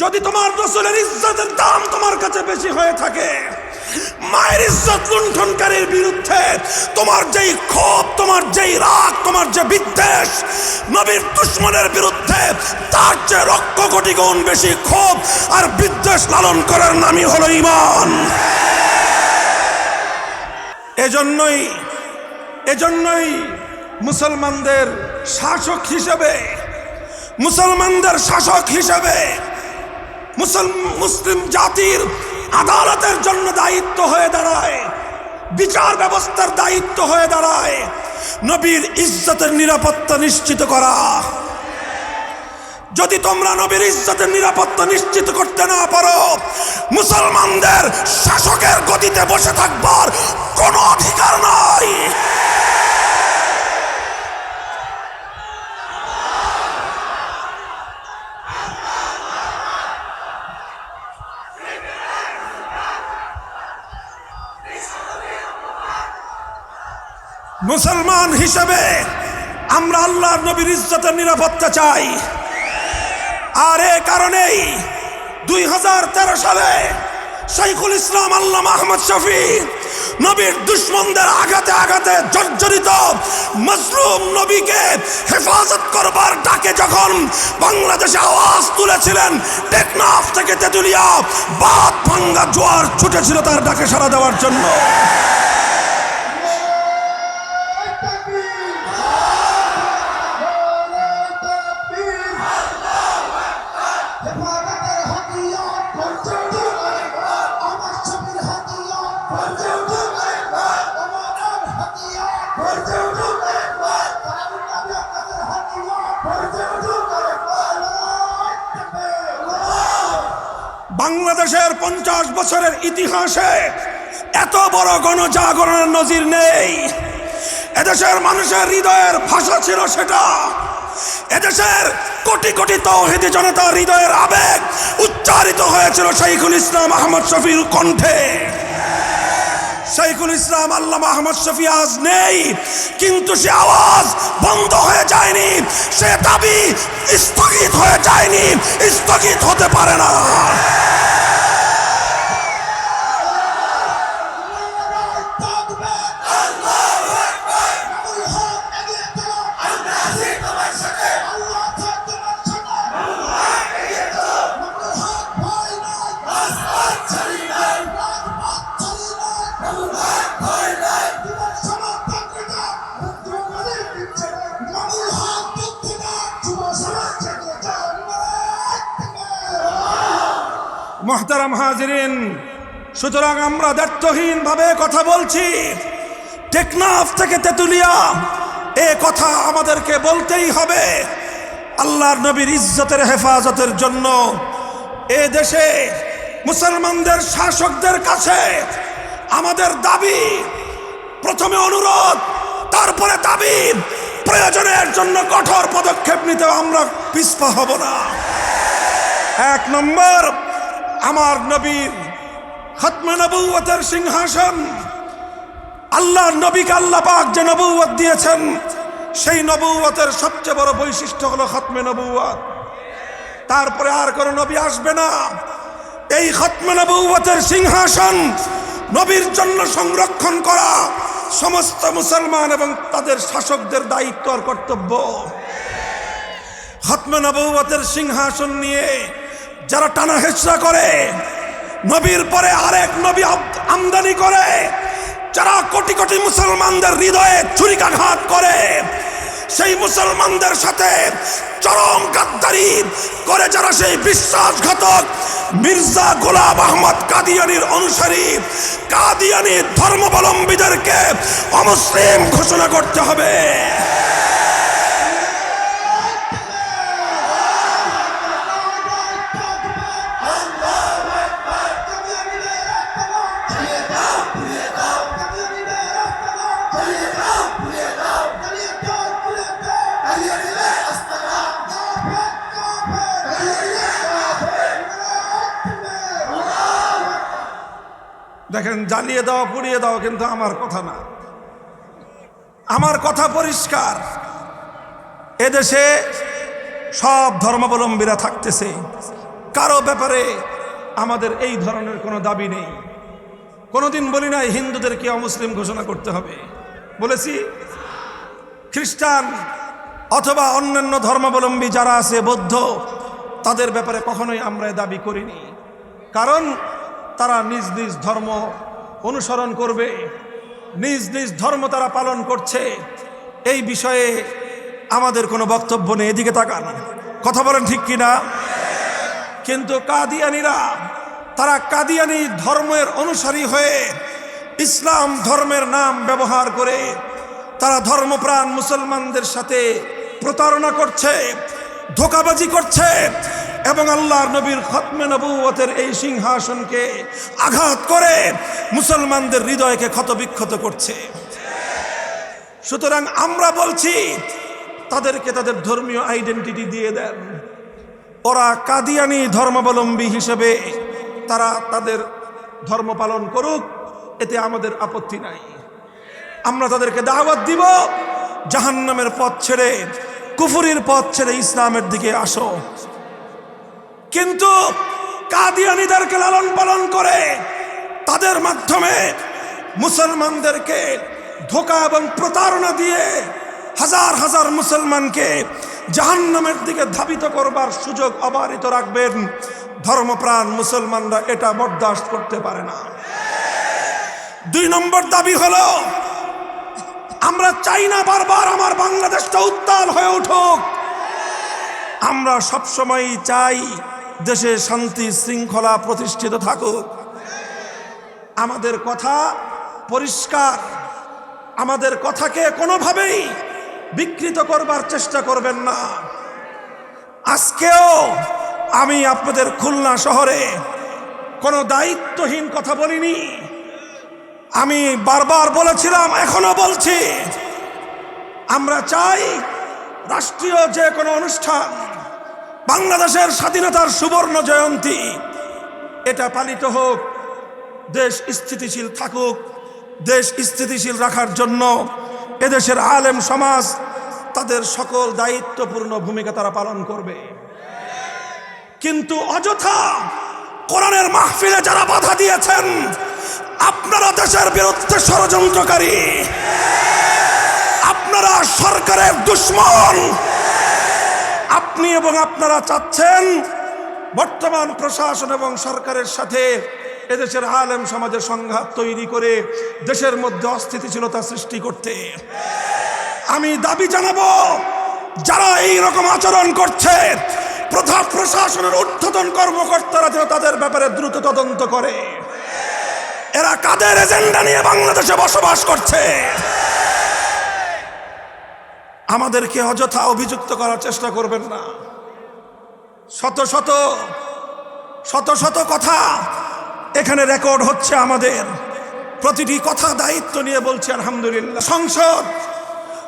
যদি তোমার রসুলের ইজ্জতের দাম তোমার কাছে বেশি হয়ে থাকে, মায়ের ইজ্জত লুণ্ঠনকারীর বিরুদ্ধে তোমার যেই ক্ষোভ, তোমার যেই রাগ, তোমার যে বিদ্বেষ, নবীর দুশ্মনের বিরুদ্ধে তার যে রক্ষ কোটি গুণ বেশি ক্ষোভ আর বিদ্বেষ লালন করার নামই হলো ইমান এজন্যই এজন্যই মুসলমানদের শাসক হিসেবে, মুসলমানদের শাসক হিসেবে মুসলিম জাতির আদালতের জন্য দায়িত্ব হয়ে দাঁড়ায়, বিচার ব্যবস্থার দায়িত্ব হয়ে দাঁড়ায়, নবীর ইজ্জতের নিরাপত্তা নিশ্চিত করা। যদি তোমরা নবীর ইজ্জতের নিরাপত্তা নিশ্চিত করতে না পারো, মুসলমানদের শাসকের গতিতে বসে থাকবার কোনো অধিকার নাই। মুসলমান হিসেবে আমরা আল্লাহর নবীর ইজ্জতের নিরাপত্তা চাই। আর এ কারণেই দুই হাজার তেরো সালে শাইখুল ইসলাম আল্লাহ আহমদ শফি নবীর দুশ্মনদের আঘাতে আঘাতে জর্জরিত মজলুম নবীকে হেফাজত করবার ডাকে যখন বাংলাদেশে আওয়াজ তুলেছিলেন, টেকনাফ থেকে তেতুলিয়া বাদ ভাঙ্গা জোয়ার ছুটেছিল তার ডাকে সাড়া দেওয়ার জন্য। বাংলাদেশের পঞ্চাশ বছরের ইতিহাসে এত বড় গণজাগরণের নজির নেই। এদেশের মানুষের হৃদয়ের ভাষা ছিল সেটা। এদেশের কোটি কোটি তৌহিদি জনতার হৃদয়ের আবেগ উচ্চারিত হয়েছিল শাইখুল ইসলাম আহমদ শফির কণ্ঠে। শাইখুল ইসলাম আল্লাহ আহমদ শফি আজ নেই, কিন্তু সে আওয়াজ বন্ধ হয়ে যায়নি, সে দাবি স্থগিত হয়ে যায়নি, স্থগিত হতে পারে না। মহতারাম হাজিরিন। সুতরাং আমরা দায়িত্বহীন ভাবে কথা বলছি। টেকনাফ থেকে তেতুলিয়া, এ কথা আমাদেরকে বলতেই হবে। আল্লাহর নবীর ইজ্জতের হেফাজতের জন্য এ দেশে মুসলমানদের শাসকদের কাছে আমাদের দাবি, প্রথমে অনুরোধ, তারপরে দাবি, প্রয়োজনের জন্য কঠোর পদক্ষেপ নিতে আমরা পিছপা হব না। এক নম্বর আমার নবীর খতমানবুয়তের সিংহাসন। আল্লাহ নবীকে আল্লাহ পাক যে নবুয়ত দিয়েছেন, সেই নবুয়তের সবচেয়ে বড় বৈশিষ্ট্য হলো খতমে নবুয়ত। তারপরে আর কোনো নবী আসবে না। এই খতমে নবুয়তের সিংহাসন নবীর জন্য সংরক্ষণ করা সমস্ত মুসলমান এবং তাদের শাসকদের দায়িত্ব আর কর্তব্য। খতমে নবুয়তের সিংহাসন নিয়ে যারা টানা হেঁচড়া করে, নবীর পরে আরেক নবী আম- আমদানি করে, যারা কোটি কোটি মুসলমানদের হৃদয়ে ছুরিকাঘাত করে, সেই মুসলমানদের সাথে চরম গাদ্দারি করে যারা সেই বিশ্বাসঘাতক মির্জা গোলাম আহমদ কাদিয়ানির অনুসারী কাদিয়ানি ধর্মাবলম্বীদেরকে অমুসলিম ঘোষণা করতে হবে। জ্বালিয়ে দাও, পুড়িয়ে দাও, কিন্তু আমার কথা না। আমার কথা পরিষ্কার। এদেশে সব ধর্মাবলম্বীরা থাকতেছে। কারও ব্যাপারে আমাদের এই ধরনের কোনো দাবি নেই। কোনোদিন বলি নাই, হিন্দুদেরকে অমুসলিম ঘোষণা করতে হবে। বলেছি, খ্রিস্টান অথবা অন্যান্য ধর্মাবলম্বী যারা আছে, বৌদ্ধ, তাদের ব্যাপারে কখনোই আমরা দাবি করিনি। কারণ তারা নিজ নিজ ধর্ম অনুসরণ করবে। নিজ নিজ ধর্ম তারা পালন করছে। এই বিষয়ে আমাদের কোনো বক্তব্য নেই, এদিকে তাকান। কথা বলেন ঠিক কিনা? কিন্তু কাদিয়ানিরা, তারা কাদিয়ানি ধর্মের অনুসারী হয়ে ইসলাম ধর্মের নাম ব্যবহার করে তারা ধর্মপ্রাণ মুসলমানদের সাথে প্রতারণা করছে, ধোকাবাজি করছে। এবং আল্লাহর নবীর খতমে নবুয়তের এই সিংহাসনকে আঘাত করে মুসলমানদের হৃদয়কে ক্ষতবিক্ষত করছে। সুতরাং আমরা বলছি, তাদেরকে তাদের ধর্মীয় আইডেন্টিটি দিয়ে দেন। ওরা কাদিয়ানি ধর্মাবলম্বী হিসেবে তারা তাদের ধর্ম পালন করুক, এতে আমাদের আপত্তি নাই। আমরা তাদেরকে দাওয়াত দিব, জাহান্নামের পথ ছেড়ে, কুফুরির পথ ছেড়ে ইসলামের দিকে আসো। কিন্তু কাদিয়ানিদেরকে লালন পালন করে তাদের মাধ্যমে মুসলমানদেরকে ধোকা এবং প্রতারণা দিয়ে হাজার হাজার মুসলমানকে জাহান্নামের দিকে ধাবিত করবার সুযোগ অবারিত রাখবেন। ধর্মপ্রাণ মুসলমানরা এটা বরদাস্ত করতে পারে না। দুই নম্বর দাবি হলো, আমরা চাই না বারবার আমার বাংলাদেশটা উত্তাল হয়ে উঠুক। আমরা সবসময় চাই দেশে শান্তি শৃঙ্খলা প্রতিষ্ঠিত থাকুক। আমাদের কথা পরিষ্কার। আমাদের কথাকে কোনোভাবেই বিকৃত করবার চেষ্টা করবেন না। আজকেও আমি আপনাদের খুলনা শহরে কোনো দায়িত্বহীন কথা বলিনি। আমি বারবার বলেছিলাম, এখনও বলছি, আমরা চাই রাষ্ট্রীয় যে কোনো অনুষ্ঠান বাংলাদেশের স্বাধীনতার সুবর্ণ জয়ন্তী। এটা পালিত হোক, দেশ স্থিতিশীল থাকুক, দেশ স্থিতিশীল রাখার জন্য এদেশের আলেম সমাজ তাদের সকল দায়িত্বপূর্ণ ভূমিকা তারা পালন করবে। কিন্তু অযথা কোরআনের মাহফিলে যারা বাধা দিয়েছেন, আপনারা দেশের বিরুদ্ধে ষড়যন্ত্রকারী। আপনারা সরকারের দুশ্মন। আপনি এবং আপনারা চাচ্ছেন বর্তমান প্রশাসন এবং সরকারের সাথে এদেশের আলেম সমাজের সংঘাত তৈরি করে দেশের মধ্যে অস্থিতিশীলতা সৃষ্টি করতে। আমি দাবি জানাব, যারা এই রকম আচরণ করছে প্রধান প্রশাসনের ঊর্ধ্বতন কর্মকর্তারা যেন তাদের ব্যাপারে দ্রুত তদন্ত করে। এরা কাদের এজেন্ডা নিয়ে বাংলাদেশে বসবাস করছে? আমাদেরকে অযথা অভিযুক্ত করার চেষ্টা করবেন না। শত শত শত শত কথা এখানে রেকর্ড হচ্ছে আমাদের। প্রতিটি কথা দায়িত্ব নিয়ে বলছে, আলহামদুলিল্লাহ। সংসদ,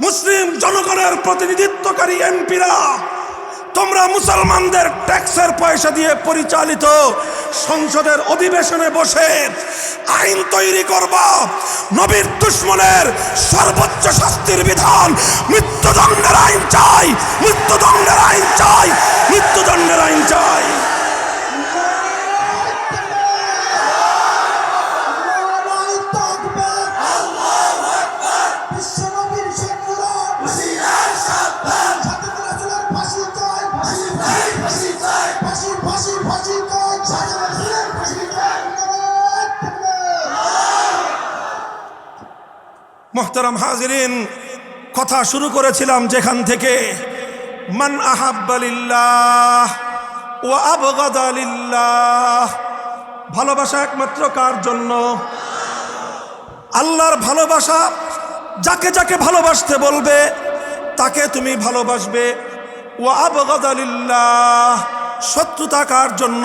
মুসলিম জনগণের প্রতিনিধিত্বকারী এমপিরা তোমরা মুসলমানদের ট্যাক্সের পয়সা দিয়ে পরিচালিত সংসদের অধিবেশনে বসে আইন তৈরি করব। নবীর দুশ্মনের সর্বোচ্চ শাস্তির বিধান। মৃত্যুদণ্ডের আইন চাই, মৃত্যুদণ্ডের আইন চাই, মৃত্যুদণ্ডের আইন চাই। মোহতারাম হাজিরিন, কথা শুরু করেছিলাম যেখান থেকে, মান আহাব্বালিল্লাহ ও আবগাদালিল্লাহ ভালোবাসা একমাত্র কার জন্য? আল্লাহর ভালোবাসা যাকে যাকে ভালোবাসতে বলবে, তাকে তুমি ভালোবাসবে। ও আবগাদালিল্লাহ শত্রুতা কার জন্য?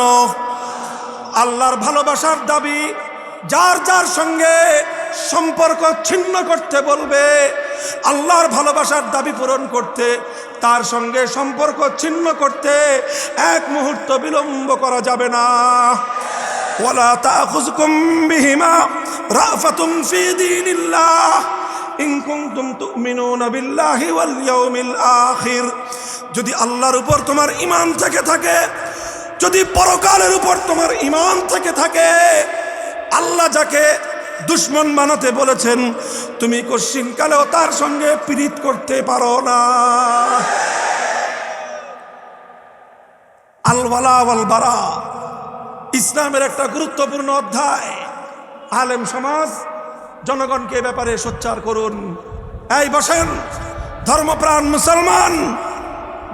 আল্লাহর ভালোবাসার দাবি যার যার সঙ্গে সম্পর্ক ছিন্ন করতে বলবে, আল্লাহর ভালোবাসার দাবি পূরণ করতে, তার সঙ্গে সম্পর্ক ছিন্ন করতে এক মুহূর্ত বিলম্ব করা যাবে না। ওয়ালা তাখুযকুম বিহিমা রাফাতুম ফি দীনিল্লাহ, ইন তুমিনুনা বিল্লাহি ওয়াল ইয়াউমিল আখির। যদি আল্লাহর উপর তোমার ঈমান থেকে থাকে, যদি পরকালের উপর তোমার ইমান থেকে থাকে আল্লাহ যাকে দুশ্মন বানাতে বলেছেন, তুমি কশ্চিনকালেও তার সঙ্গে পীড়িত করতে পারো না। আলওয়ালা ওয়াল বারা ইসলামের একটা গুরুত্বপূর্ণ অধ্যায়। আলেম সমাজ, জনগণকে এ ব্যাপারে সোচ্চার করুন। এই বসেন, ধর্মপ্রাণ মুসলমান,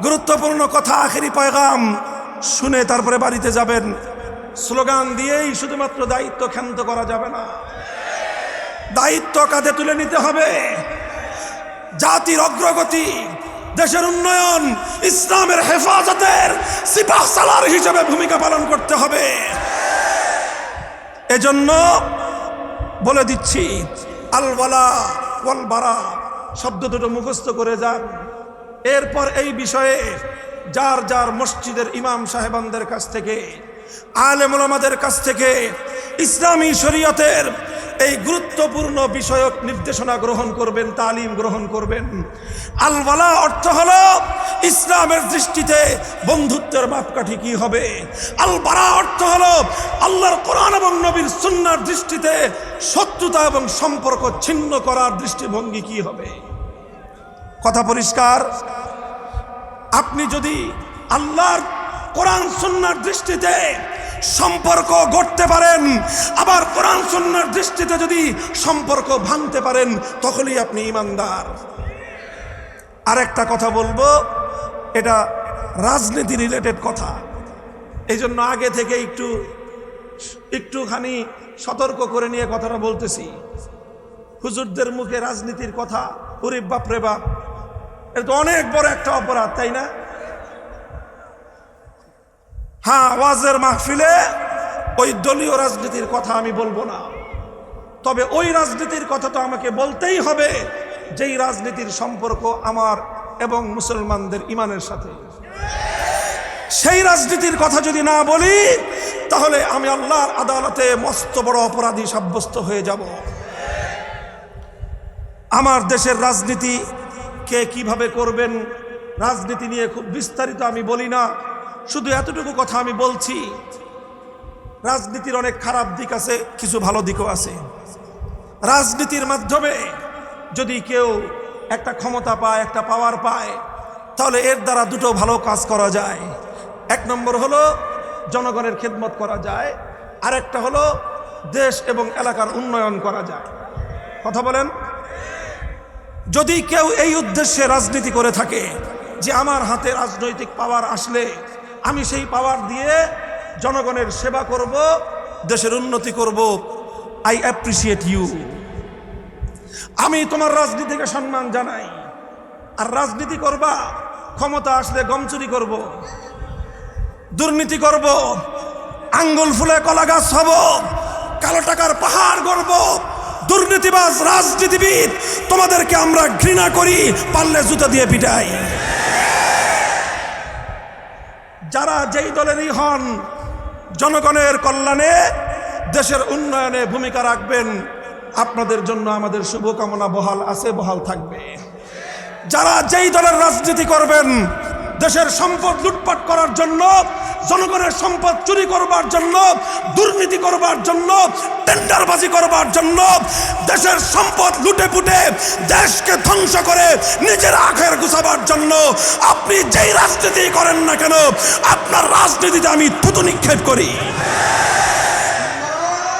গুরুত্বপূর্ণ কথা, আখেরি পয়গাম, শুনে তারপরে বাড়িতে যাবেন। স্লোগান দিয়েই শুধুমাত্র দায়িত্ব ক্ষান্ত করা যাবে না। দায়িত্ব কাঁধে তুলে নিতে হবে। জাতির অগ্রগতি, দেশের উন্নয়ন, ইসলামের হেফাজতের সিপাহ সালার হিসেবে ভূমিকা পালন করতে হবে। এজন্য বলে দিচ্ছি আলওয়ালা ওয়াল বারা শব্দ দুটো মুখস্থ করে যান। এরপর এই বিষয়ে যার যার মসজিদের ইমাম সাহেবানদের কাছ থেকে আলেমুলামাদের কাছ থেকে ইসলামী শরীয়তের এই গুরুত্বপূর্ণ বিষয়ক নির্দেশনা গ্রহণ করবেন, তালিম গ্রহণ করবেন। আলওয়ালা অর্থ হল ইসলামের দৃষ্টিতে বন্ধুত্বের মাপকাঠি কি হবে? আল বারা অর্থ হল আল্লাহর কোরআন এবং নবীর সুন্নার দৃষ্টিতে শত্রুতা এবং সম্পর্ক ছিন্ন করার দৃষ্টিভঙ্গি কি হবে? কথা পরিষ্কার? আপনি যদি আল্লাহর কোরআন সুন্নার দৃষ্টিতে সম্পর্ক গড়তে পারেন, আবার কোরআন সুন্নার দৃষ্টিতে যদি সম্পর্ক ভাঙতে পারেন, তখনই আপনি ইমানদার। আরেকটা কথা বলব, এটা রাজনীতি রিলেটেড কথা। এই জন্য আগে থেকে একটু, একটুখানি সতর্ক করে নিয়ে কথাটা বলতেছি। হুজুরদের মুখে রাজনীতির কথা, ওরে বাপ রে বাপ, এটা তো অনেক বড় একটা অপরাধ, তাই না? হ্যাঁ ওয়াজের মাহফিলে ওই দলীয় রাজনীতির কথা আমি বলব না। তবে ওই রাজনীতির কথা তো আমাকে বলতেই হবে যেই রাজনীতির সম্পর্ক আমার এবং মুসলমানদের ইমানের সাথে। সেই রাজনীতির কথা যদি না বলি, তাহলে আমি আল্লাহর আদালতে মস্ত বড় অপরাধী সাব্যস্ত হয়ে যাব। আমার দেশের রাজনীতি কে কীভাবে করবেন, রাজনীতি নিয়ে খুব বিস্তারিত আমি বলি না। শুধু এতটুকু কথা আমি বলছি, রাজনীতির অনেক খারাপ দিক আছে, কিছু ভালো দিকও আছে। রাজনীতির মাধ্যমে যদি কেউ একটা ক্ষমতা পায়, একটা পাওয়ার পায়, তাহলে এর দ্বারা দুটো ভালো কাজ করা যায়। এক নম্বর হলো জনগণের খেদমত করা যায়, আরেকটা হলো দেশ এবং এলাকার উন্নয়ন করা যায়। কথা বলেন? যদি কেউ এই উদ্দেশ্যে রাজনীতি করে থাকে যে আমার হাতে রাজনৈতিক পাওয়ার আসলে আমি সেই পাওয়ার দিয়ে জনগণের সেবা করব, দেশের উন্নতি করব। আই অ্যাপ্রিসিয়েট ইউ আমি তোমার রাজনীতিকে সম্মান জানাই। আর রাজনীতি করবা, ক্ষমতা আসলে গম চুরি করব, দুর্নীতি করব, আঙ্গুল ফুলে কলা গাছ হব, কালো টাকার পাহাড় গড়ব, দুর্নীতিবাজ রাজনীতিবিদ তোমাদেরকে আমরা ঘৃণা করি পারলে জুতা দিয়ে পিটাই। যারা যেই দলেরই হন, জনগণের কল্যাণে দেশের উন্নয়নে ভূমিকা রাখবেন, আপনাদের জন্য আমাদের শুভকামনা বহাল আছে, বহাল থাকবে। যারা যেই দলের রাজনীতি করবেন, দেশের সম্পদ লুটপাট করার জন্য জনগণের সম্পদ চুরি করবার জন্য, দুর্নীতি করবার জন্য, টেন্ডারবাজি করবার জন্য, দেশের সম্পদ লুটে পুটে দেশকে ধ্বংস করে নিজের আখের গুছাবার জন্য আপনি যেই রাজনীতি করেন না কেন, আপনার রাজনীতিতে আমি থুতু নিক্ষেপ করি।